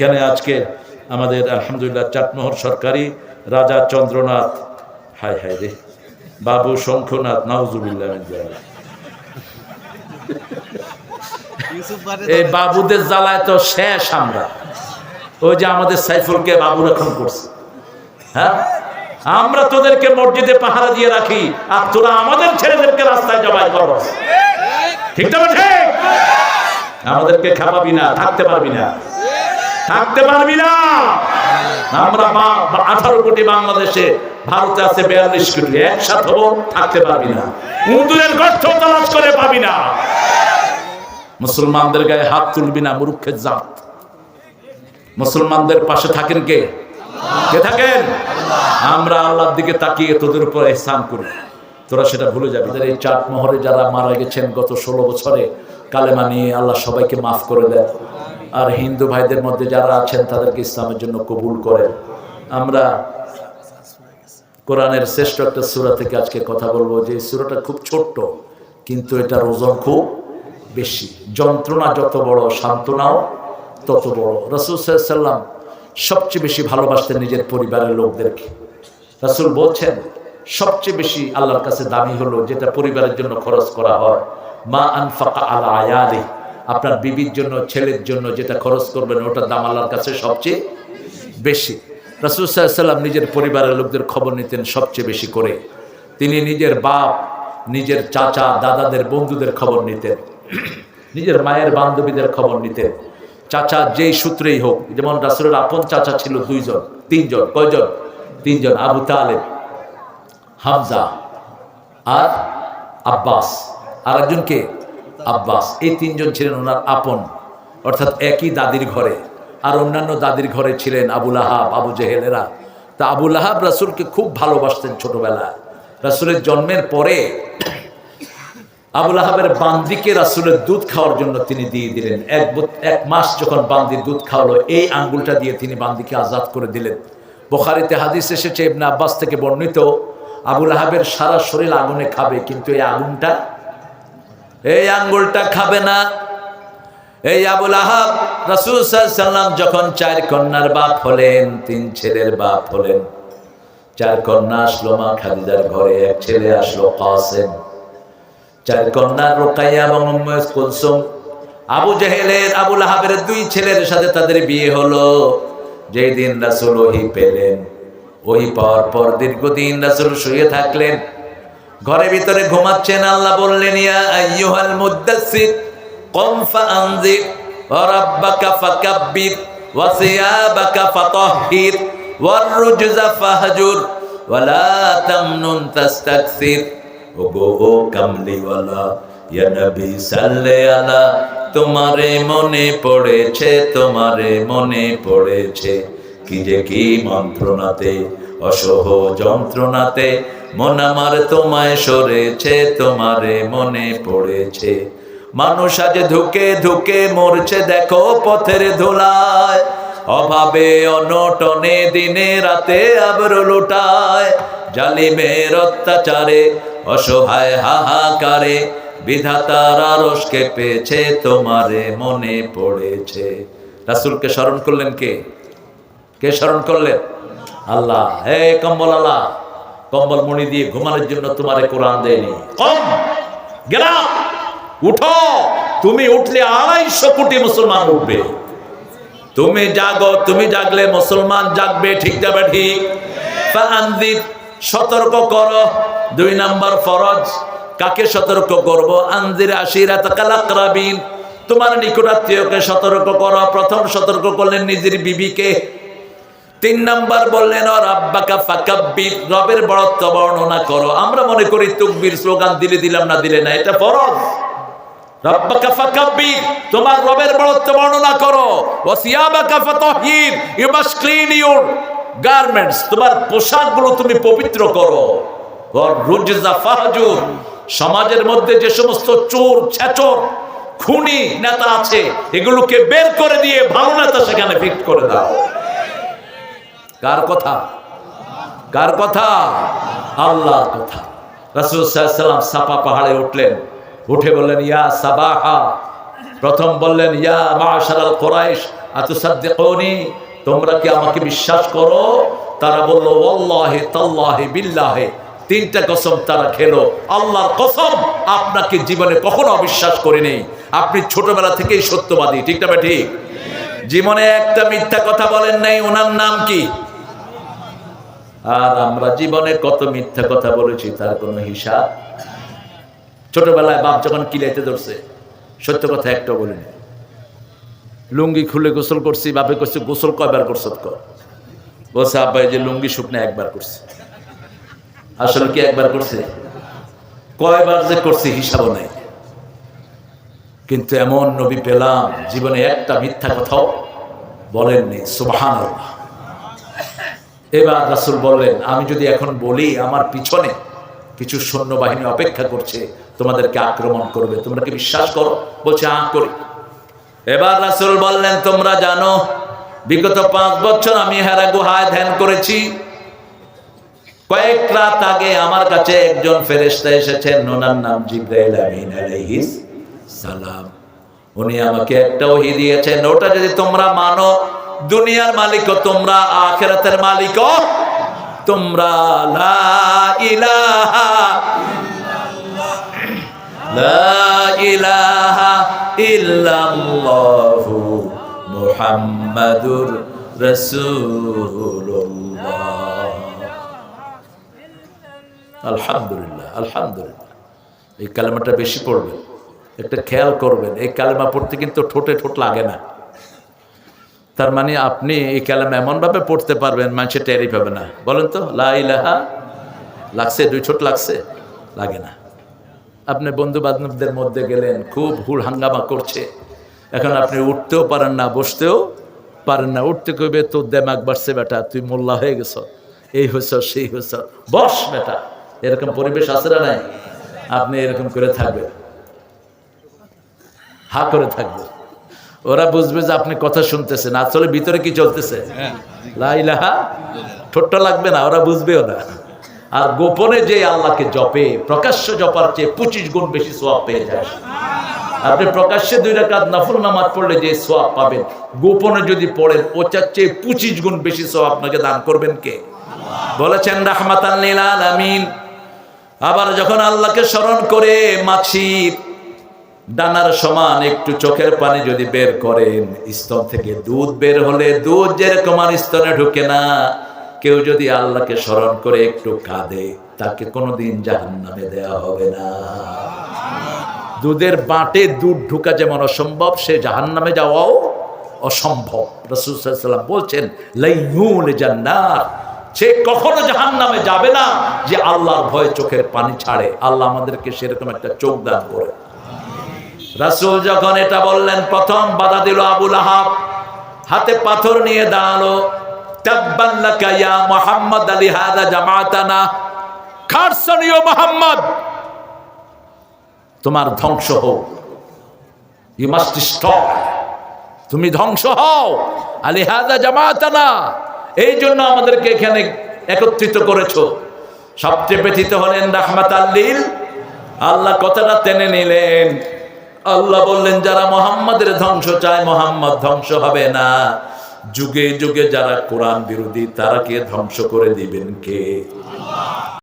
এখানে আজকে আমাদের আলহামদুলিল্লাহ চাটমোহর সরকারি রাজা চন্দ্রনাথ? হায় হায় রে। বাবু শঙ্খনাথ, নাউজুবিল্লাহ এই বাবুদের জ্বালায় তো শেষ আমরা। ওই যে আমাদের সাইফুলকে বাবু রক্ষণ করছে। হ্যাঁ? আমরা তোদেরকে মসজিদে পাহারা দিয়ে রাখি, আর তোরা আমাদের ছেলেদেরকে রাস্তায় জবাই করো। ঠিক তো আমাদেরকে খাওয়াবি না, থাকতে পারবি না। থাকতে পারবি না। আমরা আঠারো কোটি বাংলাদেশে ভারতে আছে বিয়াল্লিশ কোটি, একসাথে থাকতে পারবি না। উন্দুরের গর্ত তালাশ করে পাবি না। মুসলমানদের গায়ে হাত তুলবি না, মুরুক্ষের জাত। মুসলমানদের পাশে থাকেন কে? কে থাকেন? আমরা আল্লাহর দিকে তাকিয়ে তোদের উপর এহসান করি। তোরা সেটা ভুলে যাবি। এই চাট মোহরে যারা মারা গেছেন গত ষোলো বছরে, কালেমা নিয়ে আল্লাহ সবাইকে মাফ করে দেয় আর হিন্দু ভাইদের মধ্যে যারা আছেন, তাদেরকে ইসলামের জন্য কবুল করেন। আমরা কোরআনের শ্রেষ্ঠ একটা সুরা থেকে আজকে কথা বলব যে সুরাটা খুব ছোট্ট, কিন্তু এটার ওজন খুব বেশি। যন্ত্রণা যত বড়, সান্ত্বনাও তত বড়। রসুল সাল্লাম সবচেয়ে বেশি ভালোবাসতেন নিজের পরিবারের লোকদেরকে। রাসুল বলছেন, সবচেয়ে বেশি আল্লাহর কাছে দামি হলো যেটা পরিবারের জন্য খরচ করা হয়। মা আনফাকা আলা আয়ালি আপনার বিবির জন্য ছেলের জন্য যেটা খরচ করবেন ওটার দাম আল্লাহর কাছে সবচেয়ে বেশি। রাসুল সাল্লাম নিজের পরিবারের লোকদের খবর নিতেন সবচেয়ে বেশি করে। তিনি নিজের বাপ নিজের চাচা দাদাদের বন্ধুদের খবর নিতেন। নিজের মায়ের বান্ধবীদের খবর নিতেন। চাচা যেই সূত্রেই হোক যেমন রাসুলের আপন চাচা ছিল দুইজন তিনজন কয়জন? তিনজন আবু তালেব হামজা আর আব্বাস। আর একজনকে আব্বাস, এই তিনজন ছিলেন ওনার আপন, অর্থাৎ একই দাদির ঘরে। আর অন্যান্য দাদির ঘরে ছিলেন আবুল আহাব আবু জেহেলেরা। তা আবুল আহাব রাসুলকে খুব ভালোবাসতেন ছোটবেলায়। রাসুলের জন্মের পরে আবুল আহাবের বান্দিকে রাসুলের দুধ খাওয়ার জন্য তিনি দিয়ে দিলেন। এক এক মাস যখন বান্দির দুধ খাওয়ালো, এই আঙ্গুলটা দিয়ে তিনি বান্দিকে আজাদ করে দিলেন। বোখারিতে হাদিস এসেছে, ইবনে আব্বাস থেকে বর্ণিত আবুল আহাবের সারা শরীর আগুনে খাবে, কিন্তু এই আগুনটা এই আঙ্গুলটা খাবে না। এই আবুল আহাব রাসুল সাল্লাম যখন চার কন্যার বাপ হলেন, তিন ছেলের বাপ হলেন, চার কন্যা আসলো মা খাদিজার ঘরে, এক ছেলে আসলো কাসেম। চার কন্যা রোকাইয়া এবং কুলসুম। আবু জেহেলের আবুল আহাবের দুই ছেলের সাথে তাদের বিয়ে হলো। যেই দিন রাসুল ওহি পেলেন ওই পাওয়ার পর দীর্ঘদিন রাসুল শুয়ে থাকলেন। ঘরের ভিতরে ঘুমাচ্ছেন, আল্লাহ বললেন, ইয়া আইয়ুহাল মুদ্দাসসির কম ফাআনজির, ওয়া রাব্বাকা ফাকাব্বির, ওয়া সিয়াবাকা ফাতাহহির ওয়ার রুজজা ফাহজুর, ওয়া লা তামনুন তাস্তাকসির। ওগো, ও কামলিওয়ালা, ইয়া নবী সাল্লাল্লাহু আলা, তোমারে মনে পড়েছে, তোমারে মনে পড়েছে। কি যে কি মন্ত্রণাতে অসহ যন্ত্রণাতে মন আমার তোমায় সরেছে, তোমারে মনে পড়েছে। মানুষ আজ ধুকে ধুকে মরছে, দেখো পথের ধুলায়। অভাবে, অনটনে, দিনে রাতে আবর লুটায়। জালিমের অত্যাচারে, অসহায় হাহাকারে, বিধাতার আরসকে পেয়েছে তোমারে মনে পড়েছে। রাসুলকে স্মরণ করলেন কে? কে স্মরণ করলেন? আল্লাহ, হে কম্বল আল্লাহ, কম্বল মণি দিয়ে ঘুমানোর জন্য তোমারে কোরআন দেয়নি। কম গেলা উঠো, তুমি উঠলে আড়াইশো কোটি মুসলমান উঠবে। তুমি জাগো, তুমি জাগলে মুসলমান জাগবে, ঠিক যাবে ঠিক? সতর্ক করো, দুই নাম্বার ফরজ, কাকে সতর্ক করব? আনজির আশিরাত কালাকরাবিন তোমার নিকটাত্মীয়কে সতর্ক করো, প্রথম সতর্ক করলেন নিজের বিবিকে। তিন নাম্বার বললেন ওর আব্বাকা ফাকাব্বির, রবের বড়ত্ব বর্ণনা করো। আমরা মনে করি তুকবির স্লোগান দিলে দিলাম না, দিলে না, এটা ফরজ। রবের বর্ণনা করো। ক্লিন গার্মেন্টস, তোমার পোশাকগুলো তুমি পবিত্র করো। সমাজের মধ্যে যে সমস্ত চোর, ছেচর, খুনি নেতা আছে, এগুলোকে বের করে দিয়ে ভালো নেতা সেখানে ফিট করে দাও। কার কথা? কার কথা? আল্লাহর কথা। রাসূল সাল্লাম সাফা পাহাড়ে উঠলেন। উঠে বললেন, ইয়া সাবাহা। প্রথম বললেন, ইয়া মাশারাল কুরাইশ, আতুসাদ্দিকুনি, তোমরা কি আমাকে বিশ্বাস করো? তারা বলল, ওয়াল্লাহি তাল্লাহি বিল্লাহি। তিনটা কসম তারা খেলো। আল্লাহর কসম, আপনাকে জীবনে কখনো অবিশ্বাস করিনি। আপনি ছোটবেলা থেকেই সত্যবাদী, ঠিক না ঠিক? জীবনে একটা মিথ্যা কথা বলেন নাই, ওনার নাম কি? আর আমরা জীবনে কত মিথ্যা কথা বলেছি তার কোনো হিসাব? ছোটবেলায় বাপ যখন কিলাইতে ধরছে, সত্য কথা একটা বলিনি। লুঙ্গি খুলে গোসল করছি, বাপে করছে গোসল কয়বার করছত কর বলছে, আব্বা, এই যে লুঙ্গি শুকনা একবার করছে। আসলে কি একবার করছে? কয়বার যে করছে হিসাবও নাই। কিন্তু এমন নবী পেলাম, জীবনে একটা মিথ্যা কথাও বলেননি সুবহান এবার রাসুল বললেন, আমি যদি এখন বলি, আমার পিছনে কিছু সৈন্যবাহিনী অপেক্ষা করছে, তোমাদেরকে আক্রমণ করবে। তোমরা কি বিশ্বাস করো? বলছে আ করি। এবার রাসুল বললেন, তোমরা জানো, বিগত পাঁচ বছর আমি হেরা গুহায় ধ্যান করেছি। কয়েক রাত আগে আমার কাছে একজন ফেরেশতা এসেছেন ওনার নাম জিব্রাইল আমিন সালাম। উনি আমাকে একটা ওহি দিয়েছেন, ওটা যদি তোমরা মানো দুনিয়ার মালিকও তোমরা, আখেরাতের মালিকও তোমরা। লা ইলাহা লা ইলাহা মুহাম্মাদুর আলহামদুলিল্লাহ আলহামদুলিল্লাহ। এই কালেমাটা বেশি পড়বেন, একটা খেয়াল করবেন। এই কালেমা পড়তে কিন্তু ঠোঁটে ঠোঁট লাগে না। তার মানে আপনি এই কালেমা এমনভাবে পড়তে পারবেন মানুষের টেরি পাবে না। বলেন তো, লা ইলাহা লাগছে, দুই ছোট লাগছে? লাগে না। আপনি বন্ধু বান্ধবদের মধ্যে গেলেন, খুব হুড় হাঙ্গামা করছে। এখন আপনি উঠতেও পারেন না, বসতেও পারেন না। উঠতে কইবে, তোর দেমাগ বাড়ছে বেটা, তুই মোল্লা হয়ে গেছ। এই হয়েছ সেই হয়েছ বস বেটা। এরকম পরিবেশ আছে না নাই? আপনি এরকম করে থাকবেন। হা করে থাকবে ওরা বুঝবে যে আপনি কথা শুনতেছেন আসলে ভিতরে কি চলতেছে? লাইলাহা ঠোঁট্ট লাগবে না ওরা বুঝবেও না। আর গোপনে যে আল্লাহকে জপে প্রকাশ্য জপার চেয়ে পঁচিশ গুণ বেশি সোয়াব পেয়ে যায়। আপনি প্রকাশ্যে দুই রাকাত নফল নামাজ পড়লে যে সোয়াব পাবেন গোপনে যদি পড়েন ওটার চেয়ে পঁচিশ গুণ বেশি সোয়াব আপনাকে দান করবেন কে? বলেছেন রাহমাতান লিল আলামিন। আবার যখন আল্লাহকে স্মরণ করে মাছির ডানার সমান একটু চোখের পানি যদি বের করেন, স্তন থেকে দুধ বের হলে দুধ যেরকম স্তনে ঢুকে না, কেউ যদি আল্লাহকে স্মরণ করে একটু কাঁদে, তাকে কোনোদিন জাহান নামে হবে না। দুধের বাটে দুধ ঢুকা যেমন অসম্ভব, সে জাহান নামে যাওয়াও অসম্ভব। রসুলাম বলছেন জান্নাত সে কখনো জাহান নামে যাবে না যে আল্লাহর ভয় চোখের পানি ছাড়ে। আল্লাহ আমাদেরকে সেরকম একটা চোখ দান করে। রাসূল যখন এটা বললেন, প্রথম বাধা দিল আবুল আহাব হাতে পাথর নিয়ে দাঁড়াল। মুহাম্মদ আলী হাদা জামাতানা। খারসানিও মুহাম্মদ। তোমার ধ্বংস হোক। ইউ মাস্ট স্টপ তুমি ধ্বংস হও। আলী হাদা জামাতানা। এই জন্য আমাদেরকে এখানে একত্রিত করেছ। সবচেয়ে ব্যথিত হলেন রাহমাত আল্লিল আল্লাহ কথাটা টেনে নিলেন। আল্লাহ বললেন, যারা মোহাম্মদের ধ্বংস চায়, মোহাম্মদ ধ্বংস হবে না। যুগে যুগে যারা কোরআন বিরোধী, তারা কে ধ্বংস করে দিবেন কে?